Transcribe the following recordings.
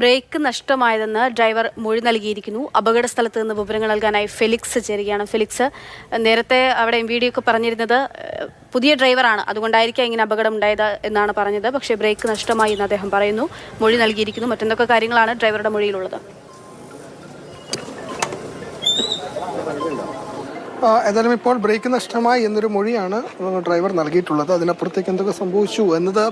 Break നഷ്ടമായതെന്ന് driver മൊഴി നൽകിയിരിക്കുന്നു. അപകട സ്ഥലത്ത് നിന്ന് വിവരങ്ങൾ നൽകാനായി ഫെലിക്സ് ചേരുകയാണ്. ഫെലിക്സ് നേരത്തെ അവിടെ എം ഒക്കെ പറഞ്ഞിരുന്നത് പുതിയ ഡ്രൈവറാണ്. അതുകൊണ്ടായിരിക്കാം ഇങ്ങനെ അപകടം ഉണ്ടായത് എന്നാണ് പറഞ്ഞത്. പക്ഷേ ബ്രേക്ക് നഷ്ടമായി എന്ന് അദ്ദേഹം പറയുന്നു. മൊഴി നൽകിയിരിക്കുന്നു. മറ്റെന്തൊക്കെ കാര്യങ്ങളാണ് ഡ്രൈവറുടെ മൊഴിയിലുള്ളത്? ഏതായാലും ഇപ്പോൾ ബ്രേക്ക് നഷ്ടമായി എന്നൊരു മൊഴിയാണ് ഡ്രൈവർ നൽകിയിട്ടുള്ളത്. അതിനപ്പുറത്തേക്ക് എന്തൊക്കെ സംഭവിച്ചു എന്നത്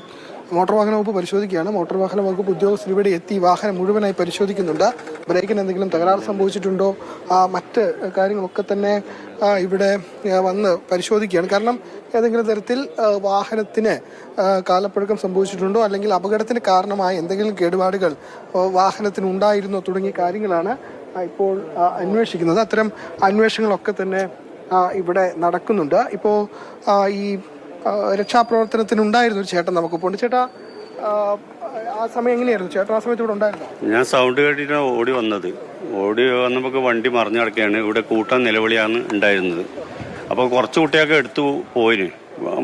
മോട്ടോർ വാഹന വകുപ്പ് പരിശോധിക്കുകയാണ്. മോട്ടോർ വാഹന വകുപ്പ് ഉദ്യോഗസ്ഥർ ഇവിടെ എത്തി വാഹനം മുഴുവനായി പരിശോധിക്കുന്നുണ്ട്. ബ്രേക്കിന് എന്തെങ്കിലും തകരാറ് സംഭവിച്ചിട്ടുണ്ടോ? മറ്റ് കാര്യങ്ങളൊക്കെ തന്നെ ഇവിടെ വന്ന് പരിശോധിക്കുകയാണ്. കാരണം ഏതെങ്കിലും തരത്തിൽ വാഹനത്തിന് കാലപ്പഴക്കം സംഭവിച്ചിട്ടുണ്ടോ? അല്ലെങ്കിൽ അപകടത്തിന് കാരണമായ എന്തെങ്കിലും കേടുപാടുകൾ വാഹനത്തിന് ഉണ്ടായിരുന്നോ തുടങ്ങിയ കാര്യങ്ങളാണ് ഇപ്പോൾ അന്വേഷിക്കുന്നത്. അത്തരം അന്വേഷണങ്ങളൊക്കെ തന്നെ ഇവിടെ നടക്കുന്നുണ്ട്. ഇപ്പോൾ ഈ രക്ഷാപ്രവർത്തനത്തിനുണ്ടായിരുന്നു ഒരു ചേട്ടൻ നമുക്ക് പോണ്ട് ചേട്ടാ ആ, സമയം എങ്ങനെയായിരുന്നു? ചേട്ടൻ ആ സമയത്ത് ഇവിടെ ഉണ്ടായിരുന്നു? ഞാൻ സൗണ്ട് കേട്ടിട്ടാണ് ഓടി വന്നത്. ഓടി വന്നപ്പോൾ വണ്ടി മറിഞ്ഞു കിടക്കുകയാണ് ഇവിടെ കൂട്ടം നിലവിളിയാണ് ഉണ്ടായിരുന്നത്. അപ്പോൾ കുറച്ച് കുട്ടിയൊക്കെ എടുത്തു പോയിന്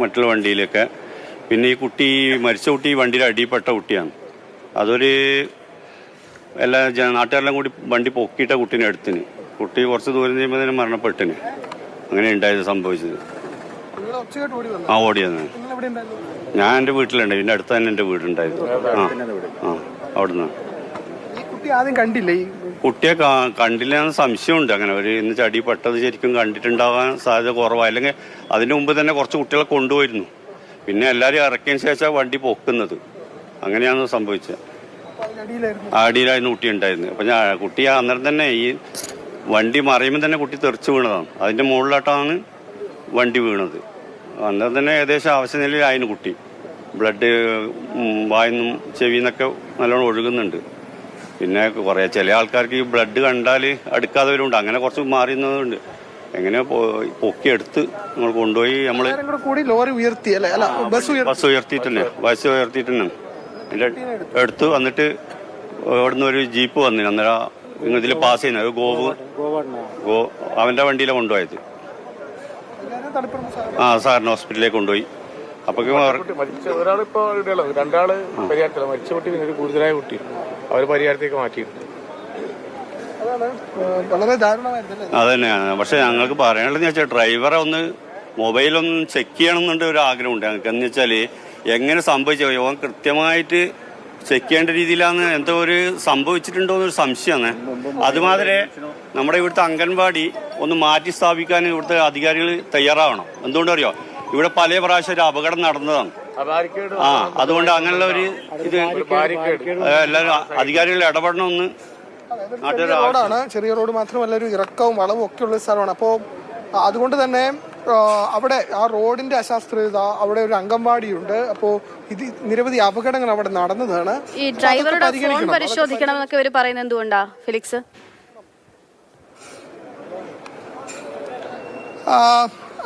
മറ്റുള്ള വണ്ടിയിലൊക്കെ. പിന്നെ ഈ കുട്ടി മരിച്ച കുട്ടി ഈ വണ്ടിയുടെ അടിയിൽപ്പെട്ട കുട്ടിയാണ്. അതൊരു എല്ലാ ജന- നാട്ടുകാരെല്ലാം കൂടി വണ്ടി പൊക്കിയിട്ട കുട്ടീനെ എടുത്തിന്. കുട്ടി കുറച്ച് ദൂരം ചെയ്യുമ്പോൾ തന്നെ മരണപ്പെട്ടിന്. അങ്ങനെ ഉണ്ടായത് സംഭവിച്ചത്. ആ ഓടിയത് ഞാൻ എന്റെ വീട്ടിലുണ്ട് ഇതിന്റെ അടുത്ത് തന്നെ എന്റെ വീടുണ്ടായിരുന്നു. ആ ആ അവിടുന്ന്. ആദ്യം കണ്ടില്ലേ? കുട്ടിയെ കണ്ടില്ല എന്ന് സംശയമുണ്ട്. അങ്ങനെ ഒരു ഇന്ന് ചടി പെട്ടത് ശരിക്കും കണ്ടിട്ടുണ്ടാവാൻ സാധ്യത കുറവാണ് അല്ലെങ്കിൽ അതിന് മുമ്പ് തന്നെ കുറച്ച് കുട്ടികളെ കൊണ്ടുപോയിരുന്നു. പിന്നെ എല്ലാവരും ഇറക്കിയതിന് ശേഷം വണ്ടി പൊക്കുന്നത്. അങ്ങനെയാണ് സംഭവിച്ചത്. ആടിയിലായിരുന്നു കുട്ടി ഉണ്ടായിരുന്നത്. അപ്പം ഞാൻ കുട്ടി അന്നേരം തന്നെ ഈ വണ്ടി മറിയുമ്പോൾ തന്നെ കുട്ടി തെറിച്ച് വീണതാണ്. അതിന്റെ മുകളിലോട്ടാണ് വണ്ടി വീണത്. അന്നേരം തന്നെ ഏകദേശം ആവശ്യനിലയിലായിരുന്നു കുട്ടി. ബ്ലഡ് വായിന്നും ചെവിന്നൊക്കെ നല്ലോണം ഒഴുകുന്നുണ്ട്. പിന്നെ കുറേ ചില ആൾക്കാർക്ക് ഈ ബ്ലഡ് കണ്ടാൽ അടുക്കാത്തവരുണ്ട് അങ്ങനെ കുറച്ച് മാറിയുന്നതുണ്ട്. എങ്ങനെ പൊക്കിയെടുത്ത് നമ്മൾ കൊണ്ടുപോയി നമ്മൾ കൂടി ലോറി ഉയർത്തി അല്ലെ? ബസ് ഉയർത്തി. ബസ് ഉയർത്തിയിട്ടല്ലേ ബസ് ഉയർത്തിയിട്ടന്നെ. അതിന്റെ എടുത്ത് വന്നിട്ട് ഇവിടുന്ന് ഒരു ജീപ്പ് വന്നിന്. അന്നേരം ഇതിൽ പാസ് ചെയ്യുന്ന ഒരു ഗോവ് ഗോ അവന്റെ വണ്ടിയിലാണ് കൊണ്ടുപോയത്. ആ സാറിന് ഹോസ്പിറ്റലിലേക്ക് കൊണ്ടുപോയി. അപ്പൊ മരിച്ച ഒരാളിപ്പോ ഇവിടെയുള്ളത് രണ്ടാൾ പരിഹാരത്തില്ല മരിച്ച കുട്ടി പിന്നെ ഒരു ഗുരുതരായ കുട്ടി. അവർ പരിഹാരത്തേക്ക് മാറ്റിയിട്ടുണ്ട്. അതാണ് ആ, വളരെ ദാരുണമായിരുന്നു അല്ലേ അതന്നെയാണ്. പക്ഷെ ഞങ്ങൾക്ക് പറയാനുള്ളത് വെച്ചാൽ ഡ്രൈവറെ ഒന്ന് മൊബൈലൊന്ന് ചെക്ക് ചെയ്യണം എന്നുണ്ട് ഒരു ആഗ്രഹമുണ്ട് ഞങ്ങൾക്ക് എന്ന് വെച്ചാൽ എങ്ങനെ സംഭവിച്ചു? ഓൻ കൃത്യമായിട്ട് ചെക്ക് ചെയ്യേണ്ട രീതിയിലാണ് എന്തോ ഒരു സംഭവിച്ചിട്ടുണ്ടോ എന്നൊരു സംശയമാണ്. അതുമാതിരി നമ്മുടെ ഇവിടുത്തെ അംഗൻവാടി ഒന്ന് മാറ്റി സ്ഥാപിക്കാൻ ഇവിടുത്തെ അധികാരികൾ തയ്യാറാവണം. എന്തുകൊണ്ടറിയോ? ഇവിടെ പല പ്രാവശ്യം ഒരു അപകടം നടന്നതാണ്. ആ അതുകൊണ്ട് അങ്ങനെയുള്ള ഒരു ഇത് എല്ലാവരും അധികാരികൾ ഇടപെടണമെന്ന് റോഡാണ്. ചെറിയ റോഡ് മാത്രമല്ല ഒരു ഇറക്കവും വളവും ഒക്കെ ഉള്ള സ്ഥലമാണ്. അപ്പോൾ അതുകൊണ്ട് തന്നെ അവിടെ ആ റോഡിന്റെ അശാസ്ത്രീയത അവിടെ ഒരു അംഗൻവാടിയുണ്ട്. അപ്പോ ഇത് നിരവധി അപകടങ്ങൾ അവിടെ നടന്നതാണ്. ഈ ഡ്രൈവറുടെ ഫോൺ. പരിശോധിക്കണം എന്നൊക്കെ ഇവർ പറയുന്നത് എന്തുകൊണ്ടാ ഫിലിക്സ്?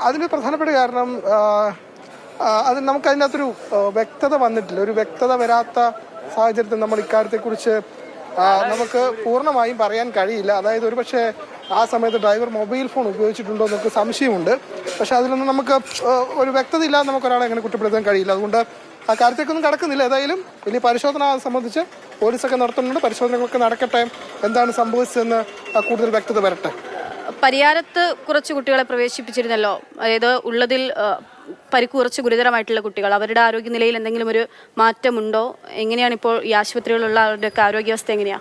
അതിന് പ്രധാനപ്പെട്ട കാരണം അത് നമുക്ക് അതിനകത്തൊരു വ്യക്തത വന്നിട്ടില്ല. ഒരു വ്യക്തത വരാത്ത സാഹചര്യത്തിൽ നമ്മൾ ഇക്കാര്യത്തെക്കുറിച്ച് നമുക്ക് പൂർണമായും പറയാൻ കഴിയില്ല. അതായത് ഒരുപക്ഷെ ആ സമയത്ത് ഡ്രൈവർ മൊബൈൽ ഫോൺ ഉപയോഗിച്ചിട്ടുണ്ടോ എന്നൊക്കെ സംശയമുണ്ട്. പക്ഷേ അതിലൊന്നും നമുക്ക് ഒരു വ്യക്തത ഇല്ലാതെ നമുക്ക് ഒരാളെ അങ്ങനെ കുറ്റപ്പെടുത്താൻ കഴിയില്ല. അതുകൊണ്ട് ആ കാര്യത്തേക്കൊന്നും കടക്കുന്നില്ല. ഏതായാലും വലിയ പരിശോധന സംബന്ധിച്ച് പോലീസൊക്കെ നടത്തുന്നുണ്ട്. പരിശോധനകളൊക്കെ നടക്കട്ടെ. എന്താണ് സംഭവിച്ചതെന്ന് കൂടുതൽ വ്യക്തത വരട്ടെ. പരിയാരത്ത് കുറച്ച് കുട്ടികളെ പ്രവേശിപ്പിച്ചിരുന്നല്ലോ. അതായത് ഉള്ളതിൽ പരിക്ക് കുറച്ച് ഗുരുതരമായിട്ടുള്ള കുട്ടികൾ. അവരുടെ ആരോഗ്യനിലയിൽ എന്തെങ്കിലും ഒരു മാറ്റമുണ്ടോ? എങ്ങനെയാണ് ഇപ്പോൾ ഈ ആശുപത്രികളിലുള്ള അവരുടെയൊക്കെ ആരോഗ്യാവസ്ഥ എങ്ങനെയാ?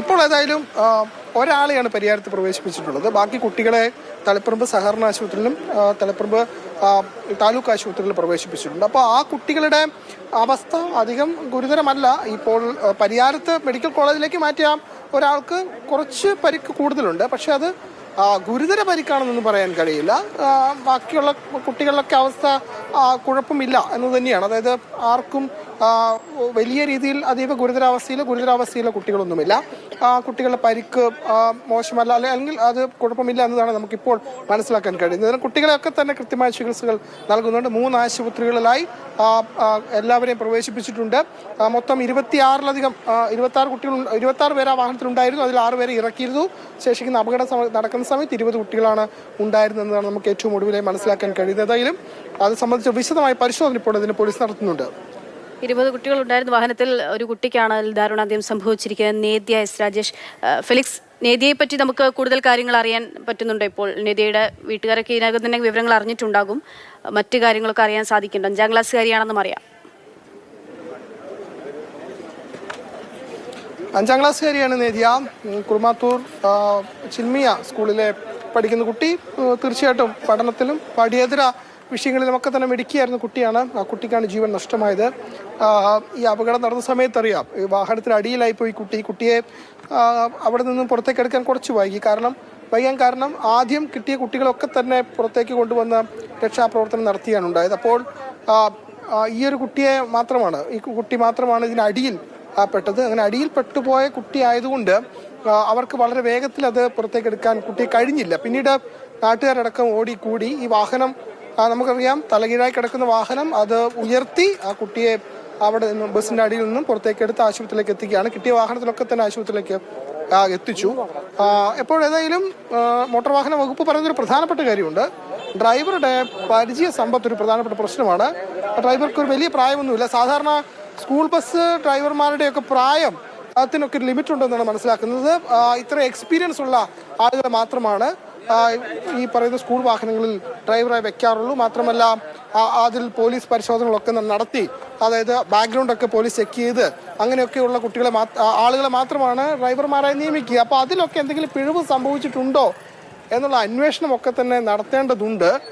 ഇപ്പോൾ ഏതായാലും ഒരാളെയാണ് പരിയാരത്ത് പ്രവേശിപ്പിച്ചിട്ടുള്ളത്. ബാക്കി കുട്ടികളെ തളിപ്പറമ്പ് സഹകരണ ആശുപത്രിയിലും തളിപ്പറമ്പ് താലൂക്ക് ആശുപത്രിയിൽ പ്രവേശിപ്പിച്ചിട്ടുണ്ട്. അപ്പോൾ ആ കുട്ടികളുടെ അവസ്ഥ അധികം ഗുരുതരമല്ല. ഇപ്പോൾ പരിയാരത്ത് മെഡിക്കൽ കോളേജിലേക്ക് മാറ്റിയ ഒരാൾക്ക് കുറച്ച് പരിക്ക് കൂടുതലുണ്ട്. പക്ഷെ അത് ഗുരുതര പരിക്കാണെന്നൊന്നും പറയാൻ കഴിയില്ല. ബാക്കിയുള്ള കുട്ടികളിലൊക്കെ അവസ്ഥ കുഴപ്പമില്ല എന്ന് തന്നെയാണ്. അതായത് ആർക്കും വലിയ രീതിയിൽ അതീവ ഗുരുതരാവസ്ഥയിൽ ഗുരുതരാവസ്ഥയിലെ കുട്ടികളൊന്നുമില്ല. ആ, കുട്ടികളുടെ പരിക്ക് മോശമല്ല അല്ലെ- അല്ലെങ്കിൽ അത് കുഴപ്പമില്ല എന്നതാണ് നമുക്കിപ്പോൾ മനസ്സിലാക്കാൻ കഴിയുന്നത്. കുട്ടികളെയൊക്കെ തന്നെ കൃത്യമായ ചികിത്സകൾ നൽകുന്നുണ്ട്. മൂന്ന് ആശുപത്രികളിലായി എല്ലാവരെയും പ്രവേശിപ്പിച്ചിട്ടുണ്ട്. മൊത്തം ഇരുപത്തിയാറിലധികം ഇരുപത്തി ആറ് കുട്ടികൾ ഇരുപത്തി ആറ് പേര് ആ വാഹനത്തിലുണ്ടായിരുന്നു. അതിൽ ആറ് പേരെ ഇറക്കിയിരുന്നു. ശേഷിക്കുന്ന അപകടം നടക്കുന്ന സമയത്ത് ഇരുപത് കുട്ടികളാണ് ഉണ്ടായിരുന്നതെന്നാണ് നമുക്ക് ഏറ്റവും ഒടുവിലായി മനസ്സിലാക്കാൻ കഴിയുന്നത്. ഏതായാലും അത് സംബന്ധിച്ച് വിശദമായ പരിശോധന ഇപ്പോൾ അതിന് പോലീസ് നടത്തുന്നുണ്ട്. ഇരുപത് കുട്ടികൾ ഉണ്ടായിരുന്ന വാഹനത്തിൽ ഒരു കുട്ടിക്കാണ് ദാരുണാന്ത്യം സംഭവിച്ചിരിക്കുന്നത്. നേദ്യ എസ് രാജേഷ് ഫെലിക്സ് നേദ്യയെ പറ്റി നമുക്ക് കൂടുതൽ കാര്യങ്ങൾ അറിയാൻ പറ്റുന്നുണ്ടോ ഇപ്പോൾ. നേദ്യയുടെ വീട്ടുകാരൊക്കെ ഇതിനകം തന്നെ വിവരങ്ങൾ അറിഞ്ഞിട്ടുണ്ടാകും. മറ്റു കാര്യങ്ങളൊക്കെ അറിയാൻ സാധിക്കുന്നുണ്ട്. അഞ്ചാം ക്ലാസ്സുകാരിയാണെന്നും അറിയാം. അഞ്ചാം ക്ലാസ്സുകാരിയാണ് നേദിയ. കുറുമാത്തൂർ ചിൽമിയ സ്കൂളിലെ പഠിക്കുന്ന കുട്ടി തീർച്ചയായിട്ടും പഠനത്തിലും പഠ്യേതര വിഷയങ്ങളിലുമൊക്കെ തന്നെ മിടുക്കിയായിരുന്ന കുട്ടിയാണ്. ആ കുട്ടിക്കാണ് ജീവൻ നഷ്ടമായത്. ഈ അപകടം നടന്ന സമയത്ത് അറിയാം ഈ വാഹനത്തിന് അടിയിലായി പോയി കുട്ടി. കുട്ടിയെ അവിടെ നിന്നും പുറത്തേക്ക് എടുക്കാൻ കുറച്ച് വൈകി. കാരണം വൈകാൻ കാരണം ആദ്യം കിട്ടിയ കുട്ടികളൊക്കെ തന്നെ പുറത്തേക്ക് കൊണ്ടുവന്ന രക്ഷാപ്രവർത്തനം നടത്തിയാണ് ഉണ്ടായത്. അപ്പോൾ ഈ ഒരു കുട്ടിയെ മാത്രമാണ് ഈ കുട്ടി മാത്രമാണ് ഇതിനടിയിൽ പെട്ടത്. അങ്ങനെ അടിയിൽ പെട്ടുപോയ കുട്ടി ആയതുകൊണ്ട് അവർക്ക് വളരെ വേഗത്തിൽ അത് പുറത്തേക്ക് എടുക്കാൻ കുട്ടിയെ കഴിഞ്ഞില്ല. പിന്നീട് നാട്ടുകാരടക്കം ഓടിക്കൂടി. ഈ വാഹനം നമുക്കറിയാം തലകീഴായി കിടക്കുന്ന വാഹനം അത് ഉയർത്തി ആ കുട്ടിയെ അവിടെ നിന്നും ബസ്സിന്റെ അടിയിൽ നിന്നും പുറത്തേക്ക് എടുത്ത് ആശുപത്രിയിലേക്ക് എത്തിക്കുകയാണ്. കിട്ടിയ വാഹനത്തിലൊക്കെ തന്നെ ആശുപത്രിയിലേക്ക് എത്തിച്ചു. എപ്പോഴേതായാലും മോട്ടോർ വാഹന വകുപ്പ് പറയുന്നൊരു പ്രധാനപ്പെട്ട കാര്യമുണ്ട്. ഡ്രൈവറുടെ പരിചയ സമ്പത്ത് ഒരു പ്രധാനപ്പെട്ട പ്രശ്നമാണ്. ഡ്രൈവർക്ക് ഒരു വലിയ പ്രായമൊന്നുമില്ല. സാധാരണ സ്കൂൾ ബസ് ഡ്രൈവർമാരുടെയൊക്കെ പ്രായം അതിനൊക്കെ ഒരു ലിമിറ്റ് ഉണ്ടെന്നാണ് മനസ്സിലാക്കുന്നത് ഇത്ര എക്സ്പീരിയൻസ് ഉള്ള ആളുകൾ മാത്രമാണ്. ഈ പറയുന്ന സ്കൂൾ വാഹനങ്ങളിൽ ഡ്രൈവറായി വെക്കാറുള്ളൂ. മാത്രമല്ല അതിൽ പോലീസ് പരിശോധനകളൊക്കെ നടത്തി അതായത് ബാക്ക്ഗ്രൗണ്ട് ഒക്കെ പോലീസ് ചെക്ക് ചെയ്ത് അങ്ങനെയൊക്കെയുള്ള കുട്ടികളെ ആളുകളെ മാത്രമാണ് ഡ്രൈവർമാരായി നിയമിക്കുക. അപ്പോൾ അതിലൊക്കെ എന്തെങ്കിലും പിഴവ് സംഭവിച്ചിട്ടുണ്ടോ എന്നുള്ള അന്വേഷണമൊക്കെ തന്നെ നടത്തേണ്ടതുണ്ട്.